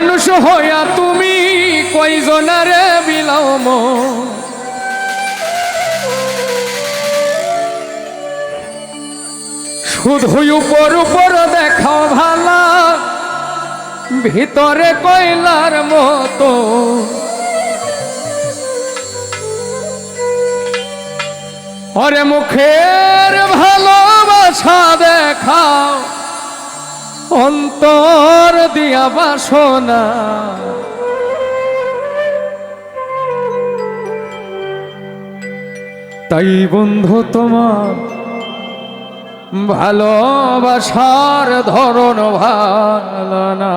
মানুষ হইয়া তুমি কয়জনারে বিলাম শুধুই উপর উপর দেখাও ভালা, ভিতরে কয়লার মতো। ওরে মুখের ভালোবাসা দেখাও অন্তর দিয়া বাসনা। তাই বন্ধু তোমার ভালোবাসার ধরন ভালো না।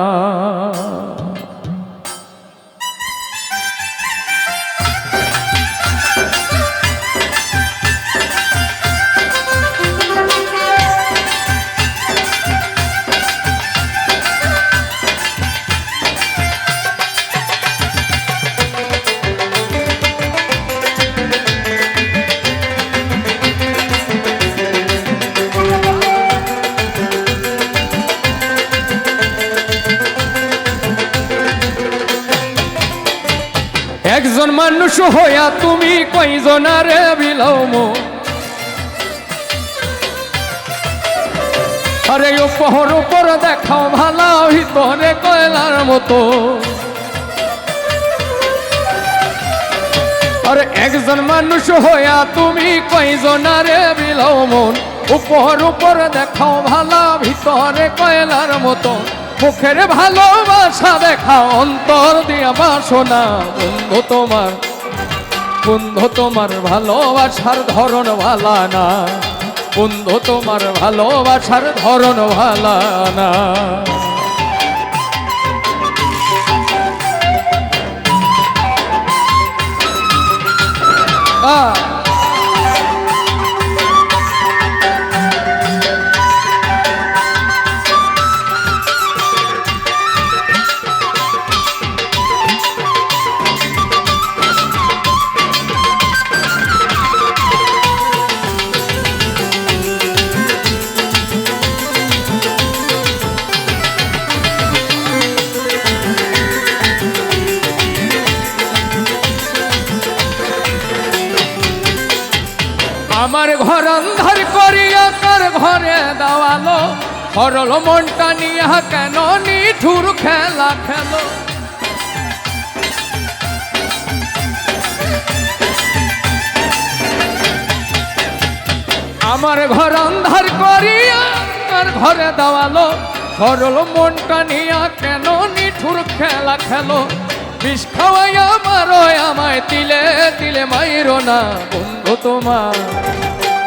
একজন মানুষ হইয়া তুমি কয়জনারে বিলাম আরে উপহর উপর দেখাও ভালা ভিতরে কয়লার মতো। আরে একজন মানুষ হইয়া তুমি কয়জনারে বিলাও মন উপর উপর দেখাও ভালা ভিতরে কয়লার মতো। মুখের ভালোবাসা দেখা, অন্তর দিয়া বাসনা। বন্ধু তোমার বন্ধু তোমার ভালোবাসার ধরন ভালা না। বন্ধু তোমার ভালোবাসার ধরন ভালা না। আহ আমার ঘর অন্ধার করিয়া কার ঘরে দাওয়ালো? সরল মনটা নিয়া কেন নিঠুর খেলা খেলো? আমার ঘর অন্ধার করিয়া কার ঘরে দেওয়ালো? সরল মনটা নিয়া কেন নিঠুর খেলা খেলো? বিষ খাওয়াইয়া মারো আমায় তিলে তিলে মাইরো না বন্ধু তোমার।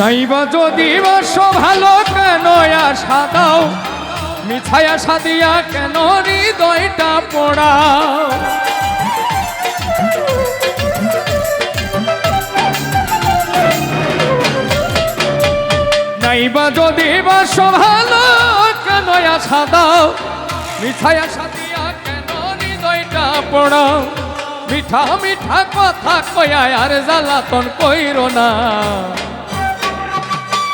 নাইবা যদি বাস ভালো কেন? আশা দাও মিছাই আশা দিয়া কেন হৃদয়টা পড়াও? নাইবা যদি বাস ভালো কেন? আশা দাও মিছাই আশা দিয়া কেন হৃদয়টা পড়াও? মিঠা মিঠা কথা কয়া আর জ্বালাতন কইর না।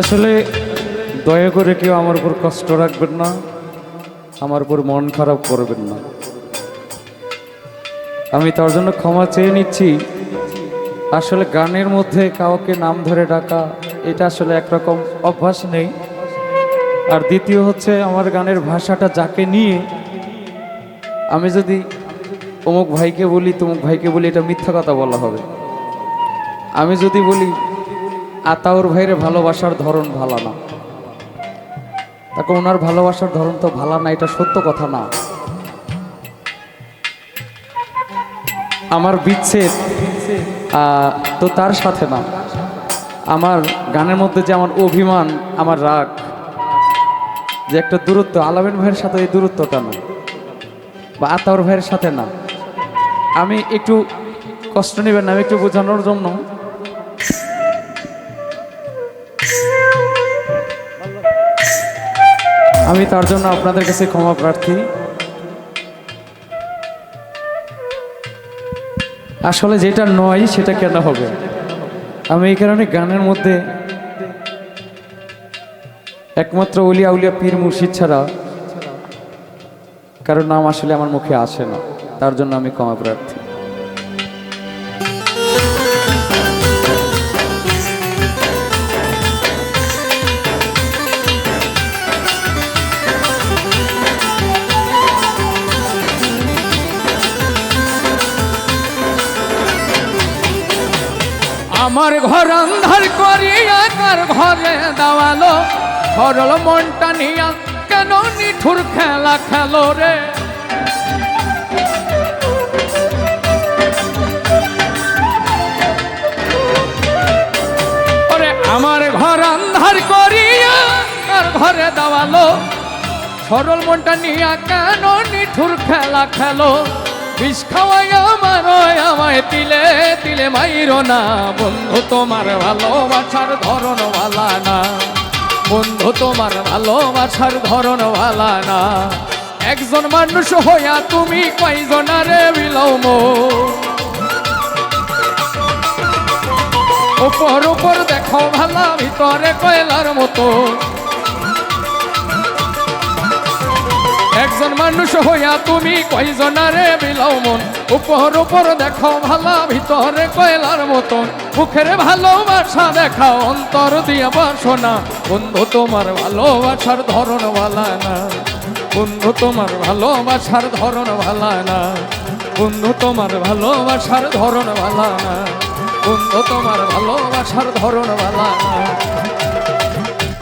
আসলে দয়া করে কেউ আমার উপর কষ্ট রাখবেন না, আমার উপর মন খারাপ করবেন না। আমি তার জন্য ক্ষমা চেয়ে নিচ্ছি। আসলে গানের মধ্যে কাউকে নাম ধরে ডাকা, এটা আসলে একরকম অভ্যাস নেই। আর দ্বিতীয় হচ্ছে আমার গানের ভাষাটা যাকে নিয়ে, আমি যদি অমুক ভাইকে বলি, তমুক ভাইকে বলি, এটা মিথ্যা কথা বলা হবে। আমি যদি বলি আতাউর ভাইয়ের ভালোবাসার ধরন ভালো না। তাকে ওনার ভালোবাসার ধরন তো ভালো না, এটা সত্য কথা না। আমার বিচ্ছেদ তো তার সাথে না। আমার গানের মধ্যে যে আমার অভিমান, আমার রাগ, যে একটা দূরত্ব, আলামিন ভাইয়ের সাথে এই দূরত্বটা না, বা আতাউর ভাইয়ের সাথে না। আমি একটু কষ্ট নেবেন না, আমি একটু বোঝানোর জন্য আমি তার জন্য আপনাদের কাছে ক্ষমা প্রার্থী। আসলে যেটা নয়, সেটা কেন হবে। আমি এই কারণে গানের মধ্যে একমাত্র উলিয়া উলিয়া পীর মুর্শিদ ছাড়া কারোর নাম আসলে আমার মুখে আসে না। তার জন্য আমি ক্ষমা প্রার্থী। আমার ঘর অন্ধার করিয়া কার ঘরে দেওয়ালো। সরল মনটা নিয়া কেন নিঠুর খেলা খেলো রে? আমার ঘর অন্ধার করিয়া কার ঘরে দেওয়ালো। সরল মনটা নিয়া কেন নিঠুর খেলা খেলো? বিষ খাওয়াই আমার আমায় তিলে তিলে মাইরো না। বন্ধু, তোমার ভালোবাসার ধরন ভালা না। বন্ধু, তোমার ভালোবাসার ধরন ভালা না। একজন মানুষ হইয়া তুমি কয়জনারে বিলম উপর উপর দেখো ভালা, ভিতরে কয়লার মতো। মানুষ হইয়া তুমি কয়জনারে বিলাও মন? উপর উপর দেখো ভালা, ভিতরে কয়লার মতন। মুখের ভালোবাসা দেখাও অন্তর দিয়ে বাসনা। বন্ধু, তোমার ভালোবাসার ধরন ভালা না। বন্ধু, তোমার ভালোবাসার ধরন ভালা না। বন্ধু, তোমার ভালোবাসার ধরন ভালা না। বন্ধু, তোমার ভালোবাসার ধরন ভালা না।